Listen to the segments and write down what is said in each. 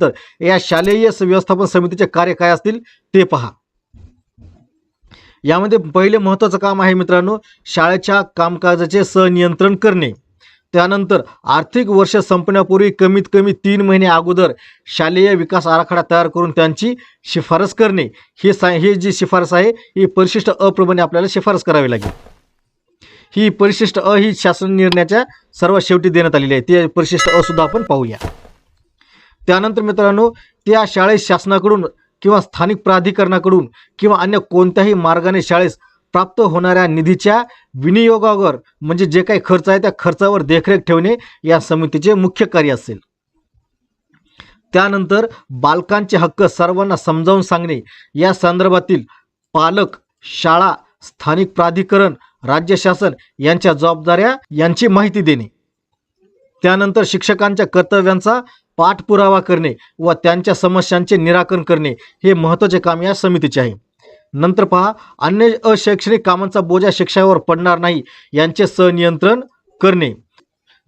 तर या शालेय व्यवस्थापन समितीचे कार्य काय असतील ते पहा. यामध्ये पहिले महत्त्वाचं काम आहे मित्रांनो शाळेच्या कामकाजाचे सनियंत्रण करणे. त्यानंतर आर्थिक वर्ष संपण्यापूर्वी कमीत कमी तीन महिने अगोदर शालेय विकास आराखडा तयार करून त्यांची शिफारस करणे. हे सा हे जी शिफारस आहे ही परिशिष्ट अप्रमाणे आपल्याला शिफारस करावी लागेल. ही परिशिष्ट अ ही शासन निर्णयाच्या सर्वात शेवटी देण्यात आलेली आहे. ते परिशिष्ट अ सुद्धा आपण पाहूया. त्यानंतर मित्रांनो त्या शाळेत शासनाकडून किंवा स्थानिक प्राधिकरणाकडून किंवा अन्य कोणत्याही मार्गाने शाळेस प्राप्त होणाऱ्या निधीच्या विनियोगावर म्हणजे जे काही खर्च आहे त्या खर्चावर देखरेख ठेवणे या समितीचे मुख्य कार्य असेल. त्यानंतर बालकांचे हक्क सर्वांना समजावून सांगणे. या संदर्भातील पालक शाळा स्थानिक प्राधिकरण राज्य शासन यांच्या जबाबदाऱ्या यांची माहिती देणे. त्यानंतर शिक्षकांच्या कर्तव्यांचा पाठपुरावा करणे व त्यांच्या समस्यांचे निराकरण करणे हे महत्त्वाचे काम या समितीचे आहे. नंतर पहा अन्य अशैक्षणिक कामांचा बोजा शिक्षावर पडणार नाही यांचे सनियंत्रण करणे.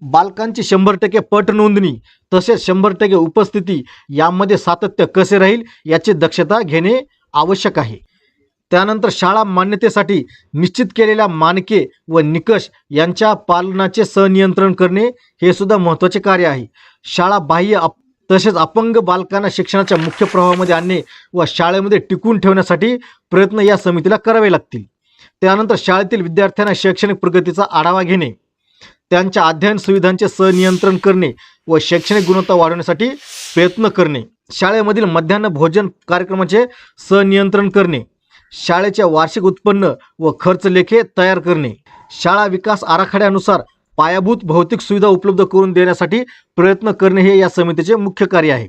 बालकांची शंभर टक्के पट नोंदणी तसेच शंभर टक्के उपस्थिती यामध्ये सातत्य कसे राहील याची दक्षता घेणे आवश्यक आहे. त्यानंतर शाळा मान्यतेसाठी निश्चित केलेल्या मानके व निकष यांच्या पालनाचे सनियंत्रण करणे हे सुद्धा महत्त्वाचे कार्य आहे. शाळा बाह्य अप तसेच अपंग बालकांना शिक्षणाच्या मुख्य प्रवाहामध्ये आणणे व शाळेमध्ये टिकून ठेवण्यासाठी प्रयत्न या समितीला करावे लागतील. त्यानंतर शाळेतील विद्यार्थ्यांना शैक्षणिक प्रगतीचा आढावा घेणे त्यांच्या अध्ययन सुविधांचे सनियंत्रण करणे व शैक्षणिक गुणवत्ता वाढवण्यासाठी प्रयत्न करणे शाळेमधील मध्यान्ह भोजन कार्यक्रमाचे सनियंत्रण करणे. शाळेचे वार्षिक उत्पन्न व खर्च लेखे तयार करणे. शाळा विकास आराखड्यानुसार पायाभूत भौतिक सुविधा उपलब्ध करून देण्यासाठी प्रयत्न करणे हे या समितीचे मुख्य कार्य आहे.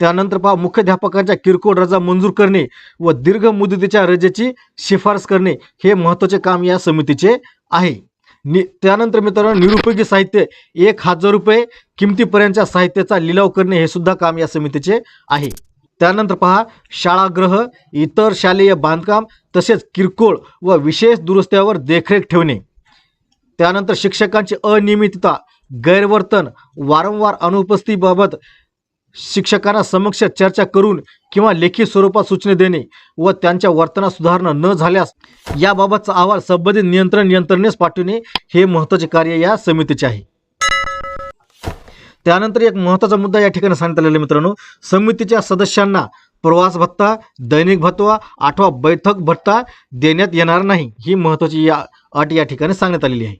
त्यानंतर पहा मुख्याध्यापकांच्या किरकोळ रजा मंजूर करणे व दीर्घ मुदतीच्या रजेची शिफारस करणे हे महत्त्वाचे काम या समितीचे आहे. नि त्यानंतर मित्रांनो निरुपयोगी साहित्य एक हजार रुपये किमतीपर्यंतच्या साहित्याचा लिलाव करणे हे सुद्धा काम या समितीचे आहे. त्यानंतर पहा शाळागृह इतर शालेय बांधकाम तसेच किरकोळ व विशेष दुरुस्त्यावर देखरेख ठेवणे. त्यानंतर शिक्षकांची अनियमितता गैरवर्तन वारंवार अनुपस्थितीबाबत शिक्षकांना समक्ष चर्चा करून किंवा लेखी स्वरूपात सूचना देणे व त्यांच्या वर्तनात सुधारणा न झाल्यास याबाबतचा अहवाल संबंधित नियंत्रण यंत्रणेस पाठविणे हे महत्त्वाचे कार्य या समितीचे आहे. त्यानंतर एक महत्त्वाचा मुद्दा या ठिकाणी सांगण्यात आलेला आहे मित्रांनो. समितीच्या सदस्यांना प्रवास भत्ता दैनिक भत्ता आठवा बैठक भत्ता देण्यात येणार नाही ही महत्त्वाची या अट या ठिकाणी सांगण्यात आलेली आहे.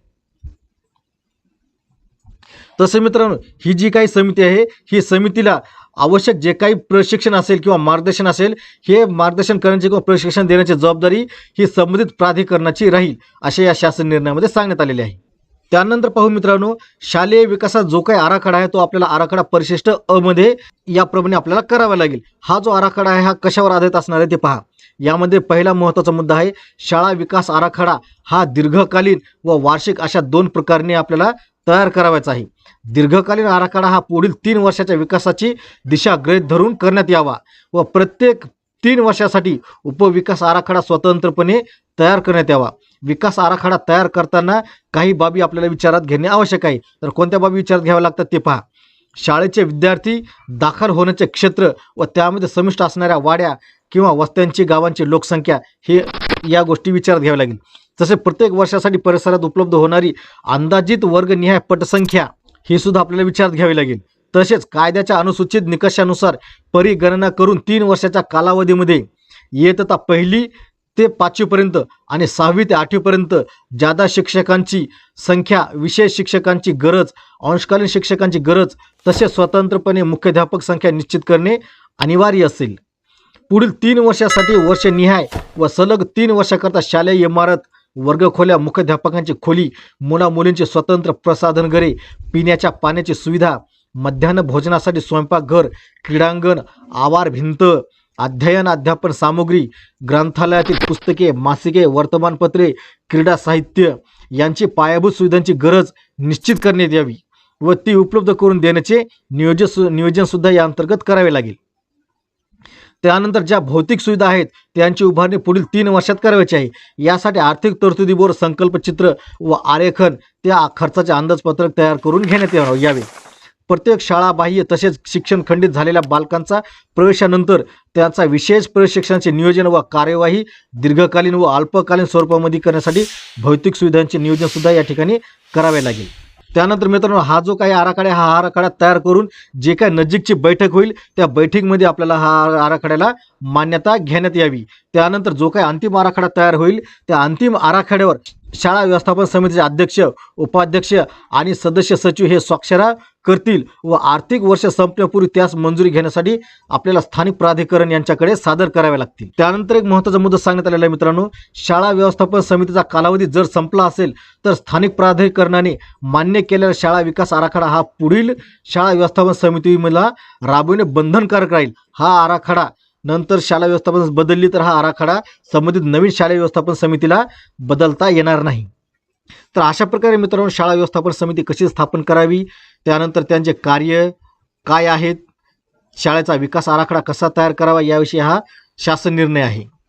तसे मित्रांनो ही जी काही समिती आहे ही समितीला आवश्यक जे काही प्रशिक्षण असेल किंवा मार्गदर्शन असेल हे मार्गदर्शन करण्याची किंवा प्रशिक्षण देण्याची जबाबदारी ही संबंधित प्राधिकरणाची राहील असे या शासन निर्णयामध्ये सांगण्यात आलेले आहे. त्यानंतर पाहू मित्रांनो शालेय विकासात जो काही आराखडा आहे तो आपल्याला आराखडा परिशिष्ट अ मध्ये याप्रमाणे आपल्याला करावा लागेल. हा जो आराखडा आहे हा कशावर आधारित असणार आहे ते पहा. यामध्ये पहिला महत्त्वाचा मुद्दा आहे शाळा विकास आराखडा हा दीर्घकालीन व वार्षिक अशा दोन प्रकारने आपल्याला तयार करावायचा आहे. दीर्घकालीन आराखडा हा पुढील तीन वर्षाच्या विकासाची दिशा ग्रहित धरून करण्यात यावा व प्रत्येक तीन वर्षासाठी उपविकास आराखडा स्वतंत्रपणे तयार करण्यात यावा. विकास आराखडा तयार करताना काही बाबी आपल्याला विचारात घेणे आवश्यक आहे. तर कोणत्या बाबी विचारात घ्याव्या लागतात ते पहा. शाळेचे विद्यार्थी दाखल होण्याचे क्षेत्र व त्यामध्ये समिष्ट असणाऱ्या वाड्या किंवा वस्त्यांची गावांची लोकसंख्या हे या गोष्टी विचारात घ्याव्या लागेल. तसे प्रत्येक वर्षासाठी परिसरात उपलब्ध होणारी अंदाजित वर्गनिहाय पटसंख्या ही सुद्धा आपल्याला विचारात घ्यावी लागेल. तसेच कायद्याच्या अनुसूचित निकषानुसार परिगणना करून तीन वर्षाच्या कालावधीमध्ये येतता पहिली ते पाचवीपर्यंत आणि सहावी ते आठवीपर्यंत जादा शिक्षकांची संख्या विशेष शिक्षकांची गरज अंशकालीन शिक्षकांची गरज तसेच स्वतंत्रपणे मुख्याध्यापक संख्या निश्चित करणे अनिवार्य असेल. पुढील तीन वर्षासाठी वर्षनिहाय व सलग तीन वर्षाकरता शालेय इमारत वर्गखोल्या मुख्याध्यापकांची खोली मुला मुलींचे स्वतंत्र प्रसाधनघरे पिण्याच्या पाण्याची सुविधा मध्यान्ह भोजनासाठी स्वयंपाकघर क्रीडांगण आवार भिंत अध्ययन अध्यापन सामुग्री ग्रंथालयातील पुस्तके मासिके वर्तमानपत्रे क्रीडा साहित्य यांची पायाभूत सुविधांची गरज निश्चित करण्यात यावी व ती उपलब्ध करून देण्याचे नियोजन सु नियोजनसुद्धा या अंतर्गत करावे लागेल. त्यानंतर ज्या भौतिक सुविधा आहेत त्यांची उभारणी पुढील तीन वर्षात करायची आहे. यासाठी आर्थिक तरतुदीवर संकल्पचित्र व आरेखन त्या खर्चाचे अंदाजपत्रक तयार करून घेण्यात यावं- यावे. प्रत्येक शाळाबाह्य तसेच शिक्षण खंडित झालेल्या बालकांचा प्रवेशानंतर त्यांचा विशेष प्रशिक्षणाचे नियोजन व कार्यवाही दीर्घकालीन व अल्पकालीन स्वरूपामध्ये करण्यासाठी भौतिक सुविधांचे नियोजन सुद्धा या ठिकाणी करावे लागेल. त्यानंतर मित्रांनो हा जो काही आराखडा हा आराखडा तयार करून जे काही नजीकची बैठक होईल त्या बैठकीमध्ये आपल्याला हा आराखड्याला मान्यता घेण्यात यावी. त्यानंतर जो काही अंतिम आराखडा तयार होईल त्या अंतिम आराखड्यावर शाळा व्यवस्थापन समितीचे अध्यक्ष उपाध्यक्ष आणि सदस्य सचिव हे स्वाक्षरा करतील व आर्थिक वर्ष संपण्यापूर्वी त्यास मंजुरी घेण्यासाठी आपल्याला स्थानिक प्राधिकरण यांच्याकडे सादर करावे लागतील. त्यानंतर एक महत्त्वाचा मुद्दा सांगण्यात आलेला आहे मित्रांनो शाळा व्यवस्थापन समितीचा कालावधी जर संपला असेल तर स्थानिक प्राधिकरणाने मान्य केलेला शाळा विकास आराखडा हा पुढील शाळा व्यवस्थापन समितीला राबविणे बंधनकारक राहील. हा आराखडा नंतर शाळा व्यवस्थापन बदलली तर हा आराखडा संबंधित नवीन शालेय व्यवस्थापन समितीला बदलता येणार नाही. तर अशा प्रकारे मित्रांनो शाळा व्यवस्थापन समिती कशी स्थापन करावी? त्यानंतर त्यांचे कार्य काय आहेत? शाळेचा विकास आराखडा कसा तयार करावा? याविषयी हा शासन निर्णय आहे.